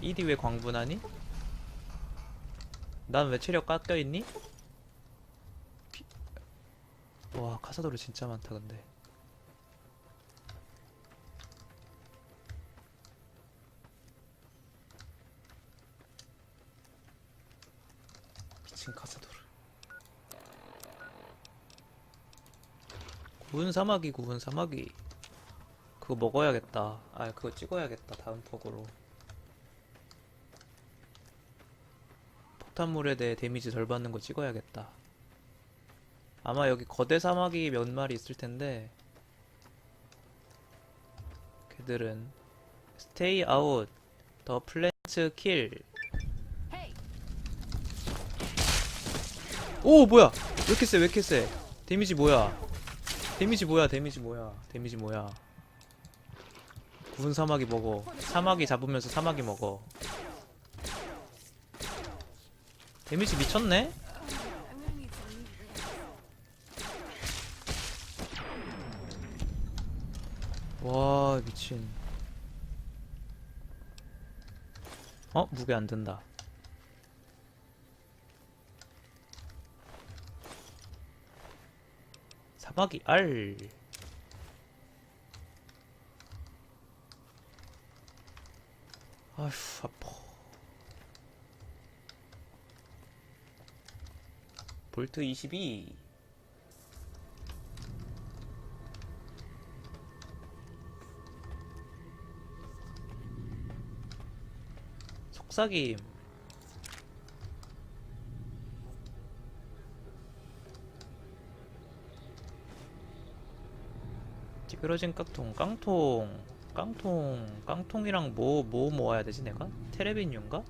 이디 왜 광분하니? 난 왜 체력 깎여있니? 피... 와 카사도르 진짜 많다 근데. 미친 카사도르. 구운 사마귀 구운 사마귀. 그거 먹어야겠다. 아 그거 찍어야겠다 다음 턱으로 폭탄물에 대해 데미지 덜 받는 거 찍어야겠다. 아마 여기 거대 사마귀 몇 마리 있을 텐데 걔들은 스테이 아웃 더 플랜츠 킬오 뭐야? 왜 이렇게 세? 왜 이렇게 세? 데미지 뭐야? 데미지 뭐야? 데미지 뭐야? 데미지 뭐야? 구운 사마귀 먹어. 사마귀 잡으면서 사마귀 먹어 데미지 미쳤네? 와 미친 어? 무게 안 든다 사마귀 알 아휴 아파 볼트 22 속삭임 찌그러진 깡통 깡통 깡통 깡통이랑 뭐 뭐 모아야 되지 내가? 테레비뉴인가?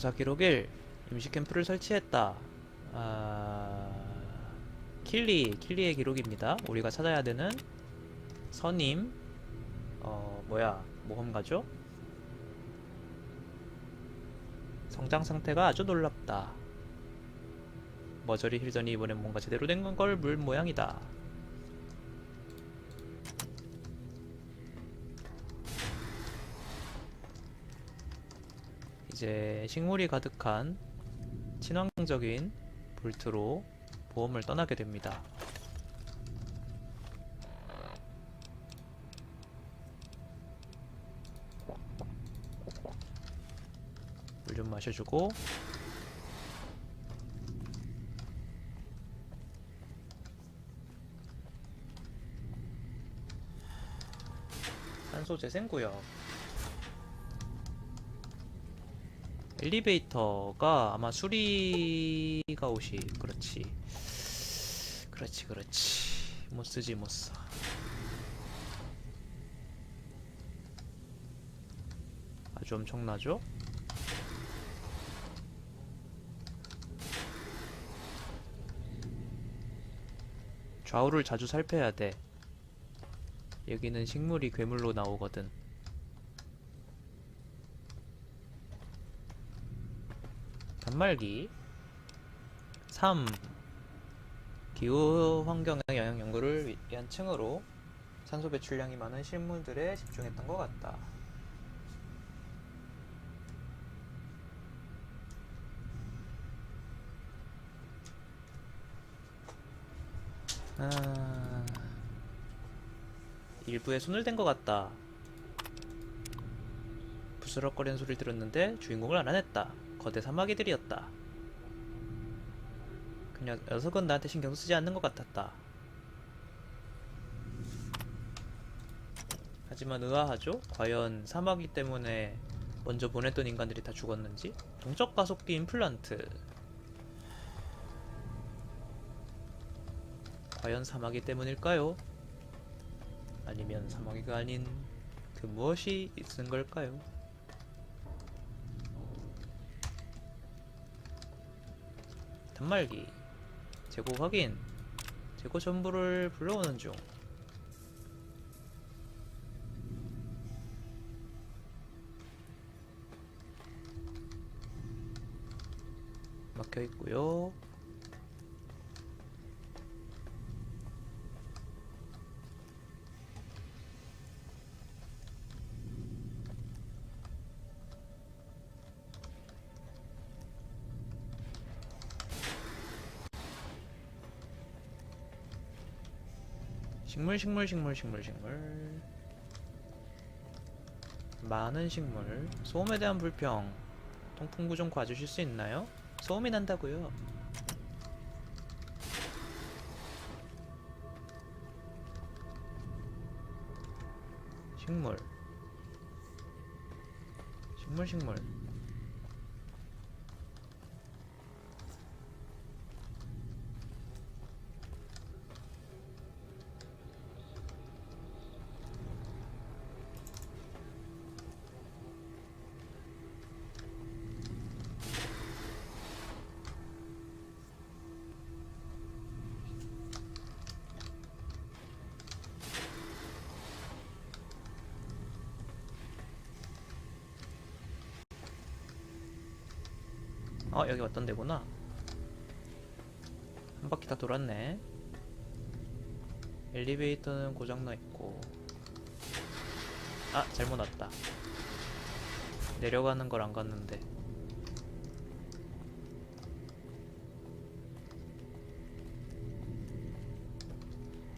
조사 기록 1 임시 캠프를 설치했다. 아, 킬리 킬리의 기록입니다. 우리가 찾아야 되는 선임 어 뭐야 모험가죠? 성장 상태가 아주 놀랍다. 머저리 힐전이 이번엔 뭔가 제대로 된 걸 물 모양이다. 이제 식물이 가득한 친환경적인 볼트로 보험을 떠나게 됩니다. 물 좀 마셔주고 산소 재생구역 엘리베이터가 아마 수리가 옷이 그렇지. 그렇지 그렇지. 못 쓰지 못 써. 아주 엄청나죠? 좌우를 자주 살펴야 돼. 여기는 식물이 괴물로 나오거든 단말기 3. 기후 환경의 영향 연구를 위한 층으로 산소 배출량이 많은 식물들에 집중했던 것 같다. 아... 일부에 손을 댄 것 같다. 부스럭거리는 소리를 들었는데 주인공을 알아냈다. 거대 사마귀들이었다. 그 녀- 녀석은 나한테 신경 쓰지 않는 것 같았다. 하지만 의아하죠? 과연 사마귀 때문에 먼저 보냈던 인간들이 다 죽었는지? 동적 가속기 임플란트. 과연 사마귀 때문일까요? 아니면 사마귀가 아닌 그 무엇이 있은 걸까요? 단말기 재고 확인. 재고 전부를 불러오는 중. 막혀 있고요. 식물 식물 식물 식물 식물. 많은 식물 소음에 대한 불평 통풍구 좀 봐주실 수 있나요? 소음이 난다고요. 식물. 식물 식물 어 여기 왔던 데구나. 한 바퀴 다 돌았네. 엘리베이터는 고장나 있고. 아 잘못 왔다. 내려가는 걸 안 갔는데.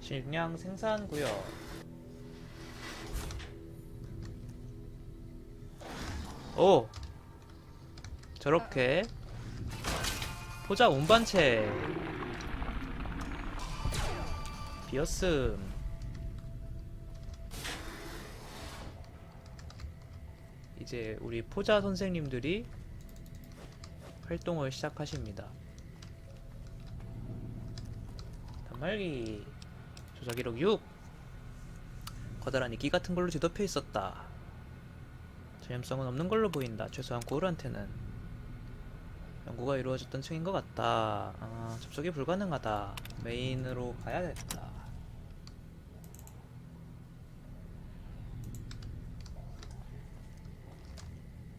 식량 생산구역. 오! 저렇게 포자 운반체. 비었음 이제 우리 포자 선생님들이 활동을 시작하십니다. 단말기. 조사기록 6 커다란 이끼 같은 걸로 뒤덮여 있었다. 전염성은 없는 걸로 보인다. 최소한 고울한테는 연구가 이루어졌던 층인 것 같다. 아, 접속이 불가능하다. 메인으로 가야겠다.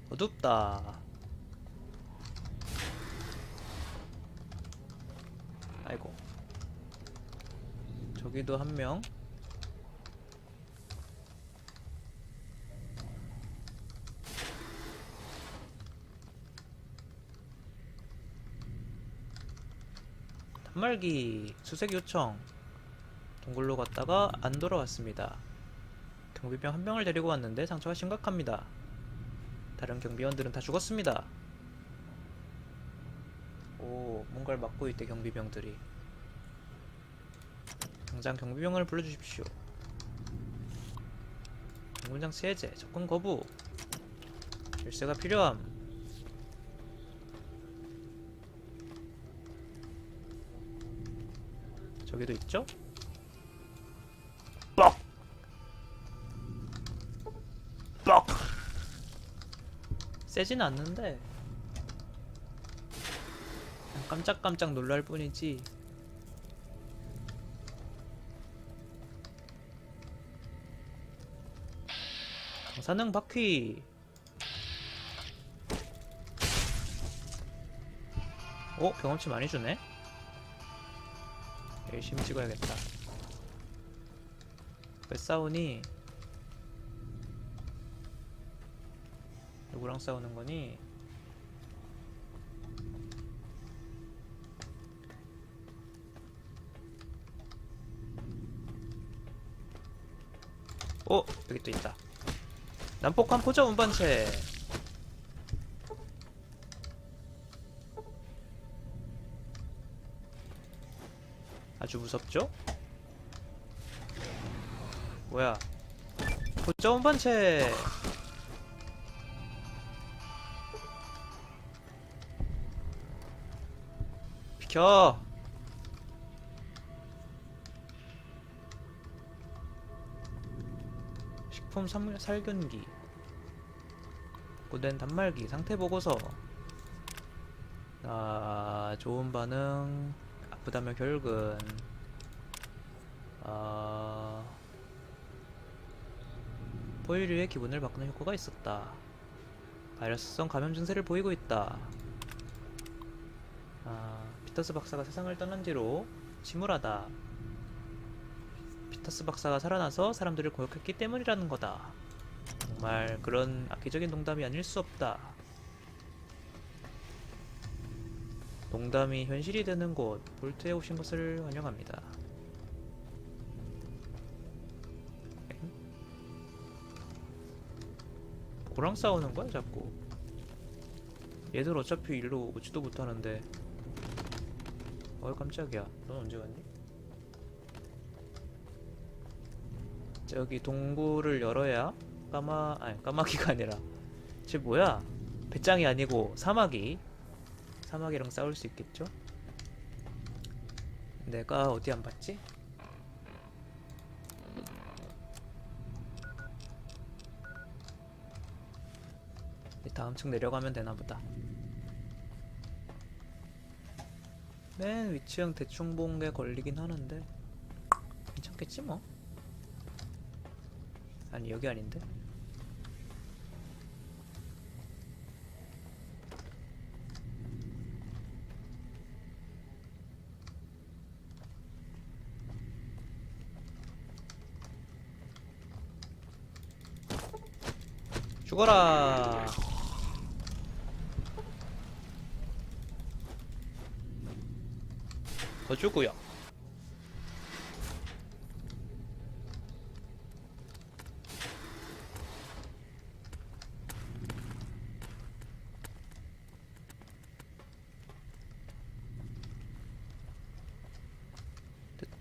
어둡다. 아이고. 저기도 한 명. 단말기 수색 요청 동굴로 갔다가 안 돌아왔습니다. 경비병 한 명을 데리고 왔는데 상처가 심각합니다. 다른 경비원들은 다 죽었습니다. 오, 뭔가를 막고 있대 경비병들이. 당장 경비병을 불러주십시오. 공군장치 해제, 접근 거부. 열쇠가 필요함. 저기도 있죠? 뻑! 뻑! 세진 않는데 깜짝깜짝 놀랄 뿐이지 강사능 바퀴 오 경험치 많이 주네 열심히 찍어야겠다. 왜 싸우니? 누구랑 싸우는 거니? 오! 여기 또 있다. 난폭한 포자 운반체! 아주 무섭죠? 뭐야? 포자 운반체! 비켜! 식품 삼- 살균기 고된 단말기 상태 보고서 아 좋은 반응 아프다면 결근 아 포유류의 기분을 바꾸는 효과가 있었다 바이러스성 감염 증세를 보이고 있다 아, 피터스 박사가 세상을 떠난 뒤로 침울하다. 피터스 박사가 살아나서 사람들을 고역했기 때문이라는 거다. 정말 그런 악기적인 농담이 아닐 수 없다. 농담이 현실이 되는 곳 볼트에 오신 것을 환영합니다. 엥? 뭐랑 싸우는 거야 자꾸? 얘들 어차피 일로 오지도 못하는데 어이 깜짝이야 넌 언제 왔니? 저기 동굴을 열어야 까마 아니 까마귀가 아니라 쟤 뭐야 배짱이 아니고 사마귀 사마귀랑 싸울 수 있겠죠? 내가 어디 안 봤지? 다음 층 내려가면 되나 보다. 맨 위층 대충 본 게 걸리긴 하는데 괜찮겠지 뭐. 아니 여기 아닌데? 죽어라. 더 주고요.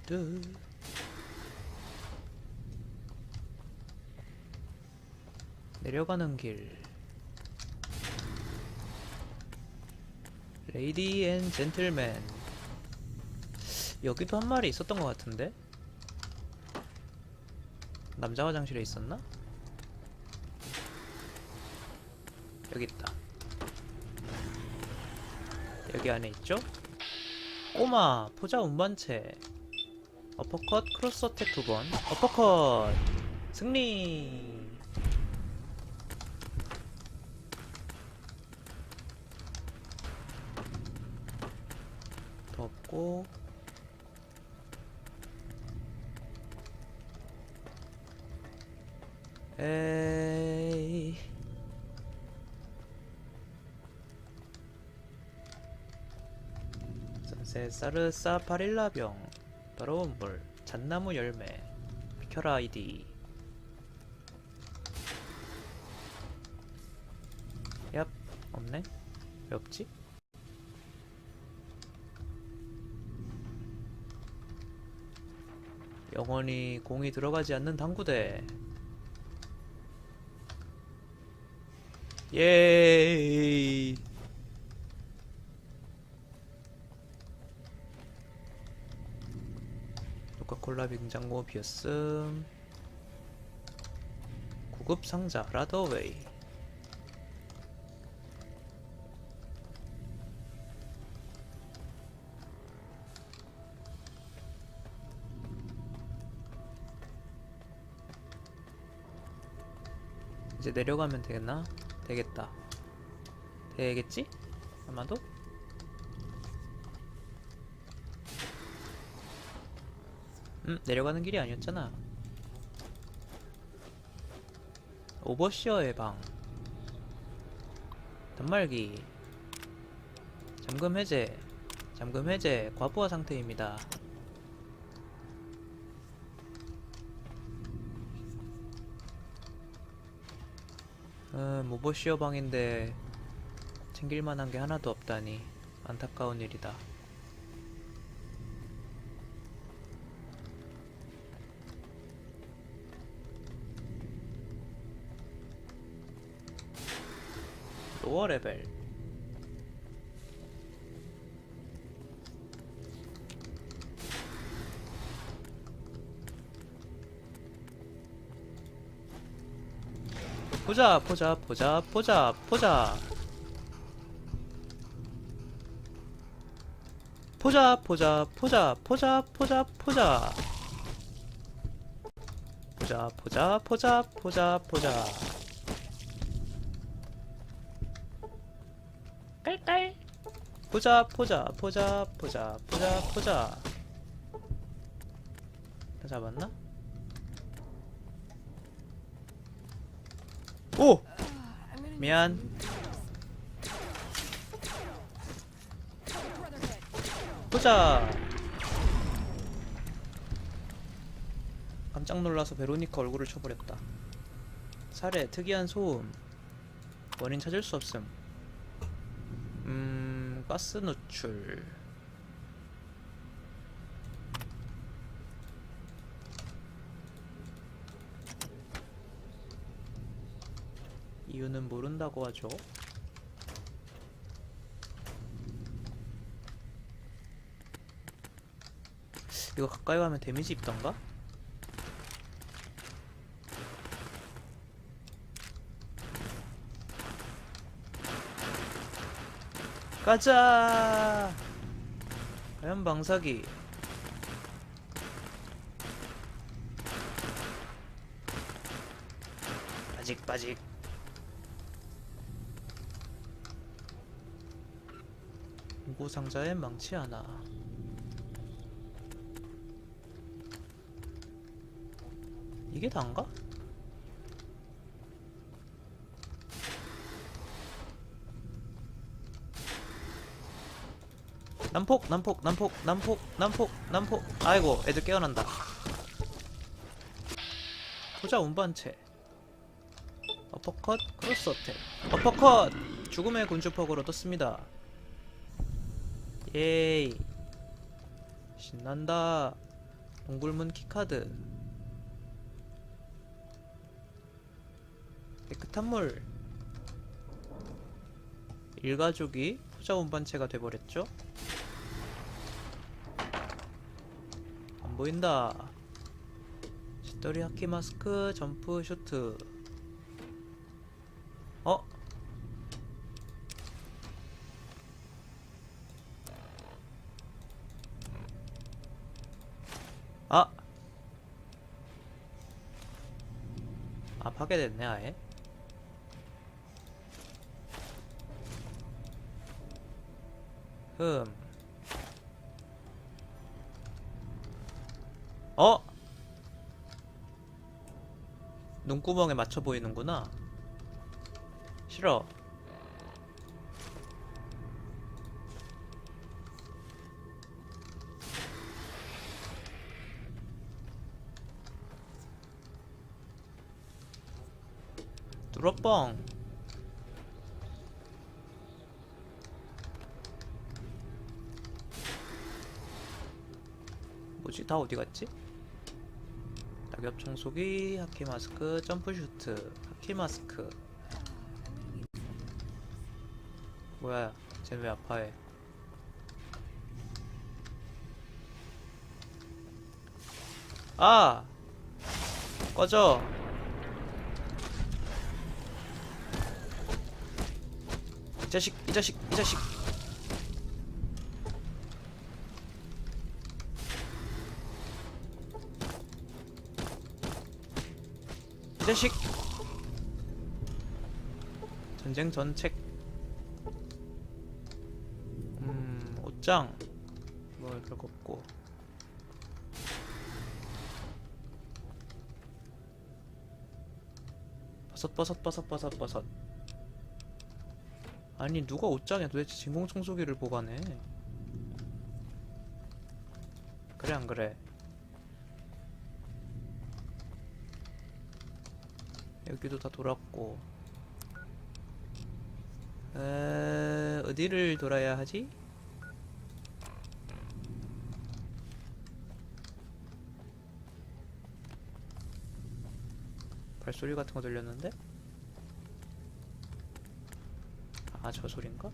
뚜 내려가는 길. 레이디 앤 젠틀맨. 여기도 한 마리 있었던 것 같은데? 남자 화장실에 있었나? 여기 있다. 여기 안에 있죠? 꼬마, 포자 운반체. 어퍼컷, 크로스 어택 두 번. 어퍼컷! 승리! 에이. 세사르사 파릴라병 더러운 물 잣나무 열매 비켜라 아이디. 얍 없네? 왜 없지? 영원히 공이 들어가지 않는 당구대 예이 코카콜라 빙장고 비었음. 구급 상자 라더웨이. 이제 내려가면 되겠나? 되겠다. 되겠지? 아마도? 음, 내려가는 길이 아니었잖아. 오버시어의 방. 단말기. 잠금 해제. 잠금 해제. 과부하 상태입니다. 음, 오버시어 방인데 챙길 만한 게 하나도 없다니 안타까운 일이다. 로어 레벨 보자 보자 보자 보자 보자 보자 보자 보자 보자 보자 보자 보자 보자 보자 보자 보자 깔깔 포자 포자 포자 포자 포자 포자 다 잡았나? 오! 미안. 포자. 깜짝 놀라서 베로니카 얼굴을 쳐버렸다. 살해 특이한 소음. 원인 찾을 수 없음. 음 가스 노출 이유는 모른다고 하죠 이거 가까이 가면 데미지 입던가? 가자! 과연 방사기 빠직 빠직 무고 상자에 망치 하나. 이게 다인가? 난폭 난폭 난폭 난폭 난폭 난폭. 아이고 애들 깨어난다. 포자 운반체. 어퍼컷 크로스 어택 어퍼컷! 죽음의 군주퍽으로 떴습니다 예이. 신난다. 동굴문 키카드. 깨끗한 물. 일가족이 포자 운반체가 돼버렸죠? 안 보인다. 싯돌이 하키 마스크 점프 쇼트. 어? 아! 아, 파괴됐네, 아예. 흠. 어? 눈구멍에 맞춰 보이는구나. 싫어. 뚜러뻥. 뭐지? 다 어디 갔지? 낙엽 청소기, 하키 마스크, 점프 슈트, 하키 마스크. 뭐야? 쟤는 왜 아파해? 아! 꺼져! 자식, 이 자식, 이 자식! 이 자식! 전쟁 전책. 음, 옷장. 뭐, 별거 없고. 버섯, 버섯, 버섯, 버섯, 버섯. 아니, 누가 옷장에 도대체 진공청소기를 보관해? 그래, 안 그래? 여기도 다 돌았고 에... 어디를 돌아야 하지? 발소리 같은 거 들렸는데? 아, 저 소린가?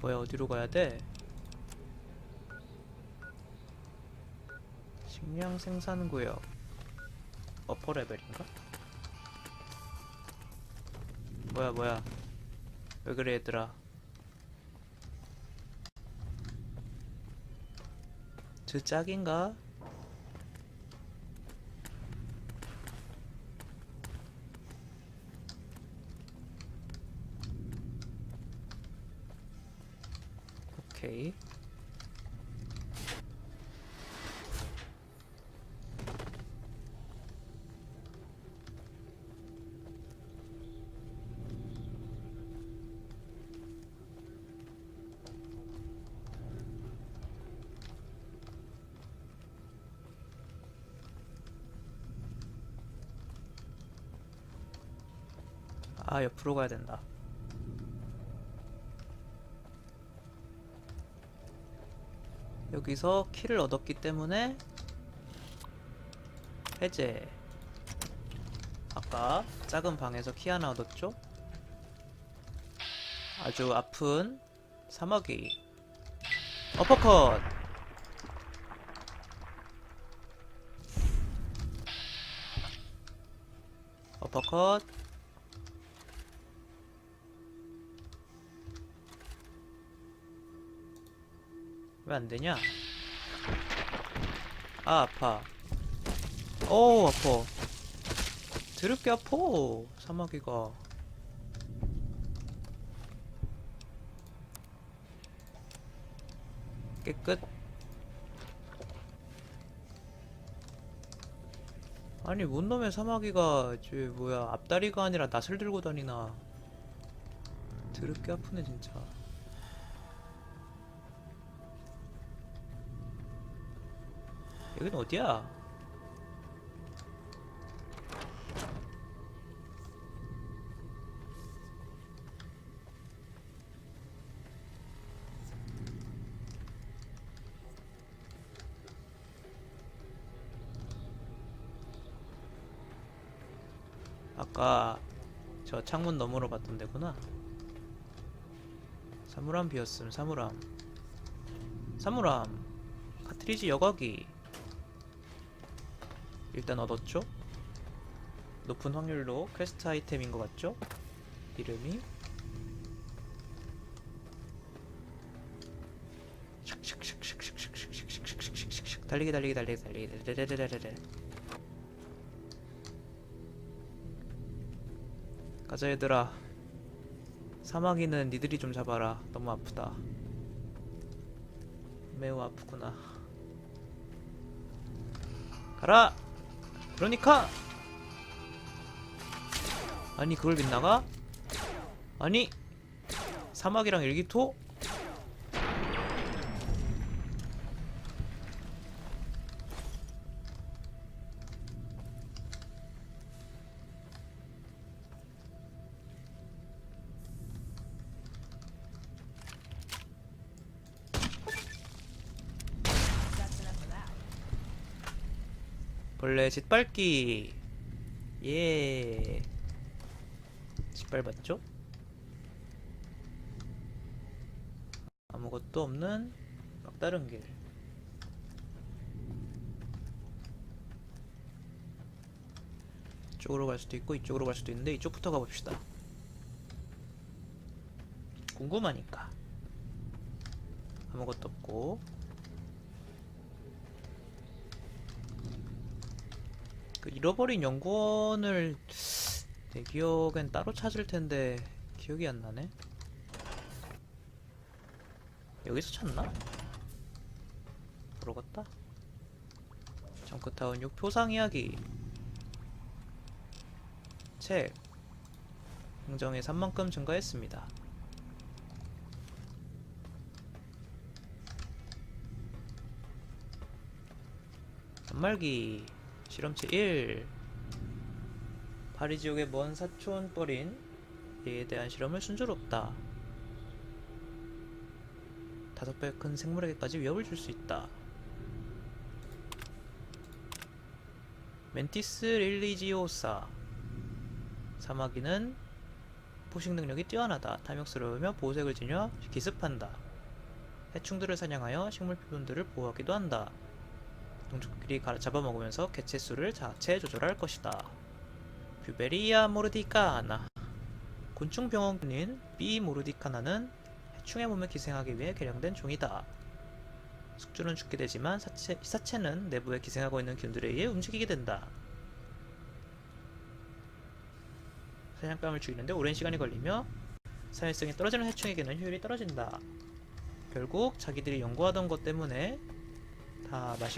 뭐야 어디로 가야 돼? 식량 생산 구역 어퍼 레벨인가? 뭐야 뭐야 왜 그래 얘들아 저 짝인가? 아, 옆으로 가야 된다. 여기서 키를 얻었기 때문에 해제. 아까 작은 방에서 키 하나 얻었죠? 아주 아픈 사마귀. 어퍼컷! 어퍼컷. 왜 안 되냐? 아, 아파. 오, 아파. 드럽게 아파. 사마귀가. 깨끗. 아니, 뭔 놈의 사마귀가, 저, 뭐야, 앞다리가 아니라 낫을 들고 다니나. 드럽게 아프네, 진짜. 여긴 어디야? 아까 저 창문 너머로 봤던 데구나. 사물함 비었음, 사물함. 사물함. 카트리지 여과기. 일단 얻었죠? 높은 확률로 퀘스트 아이템인 것 같죠? 이름이 달리기 달리기 달리기 달리기 달리기 가자 얘들아 사마귀는 니들이 좀 잡아라 너무 아프다 매우 아프구나 가라! 그러니까 아니 그걸 빗나가? 아니 사막이랑 일기토? 벌레 짓밟기. 예. 짓밟았죠? 아무것도 없는 막다른 길. 이쪽으로 갈 수도 있고 이쪽으로 갈 수도 있는데 이쪽부터 가봅시다. 궁금하니까. 아무것도 없고 그 잃어버린 연구원을 내 기억엔 따로 찾을 텐데 기억이 안 나네. 여기서 찾나? 모르겠다. 정크타운 6 표상 이야기. 책. 행정이 3만큼 증가했습니다. 단말기. 실험체 1 파리 지옥의 먼 사촌 뻘인 얘에 대한 실험을 순조롭다. 다섯 배 큰 생물에게까지 위협을 줄 수 있다. 멘티스 릴리지오사. 사마귀는 포식 능력이 뛰어나다. 탐욕스러우며 보색을 지녀 기습한다. 해충들을 사냥하여 식물 표본들을 보호하기도 한다 동족끼리 가- 잡아먹으면서 개체 수를 자체 조절할 것이다. 뷰베리아 모르디카나 곤충 병원군인 B 모르디카나는 해충의 몸에 기생하기 위해 개량된 종이다. 숙주는 죽게 되지만 사체, 사체는 내부에 기생하고 있는 균들에 의해 움직이게 된다. 사냥감을 죽이는데 오랜 시간이 걸리며 사회성이 떨어지는 해충에게는 효율이 떨어진다. 결국 자기들이 연구하던 것 때문에 다 맛이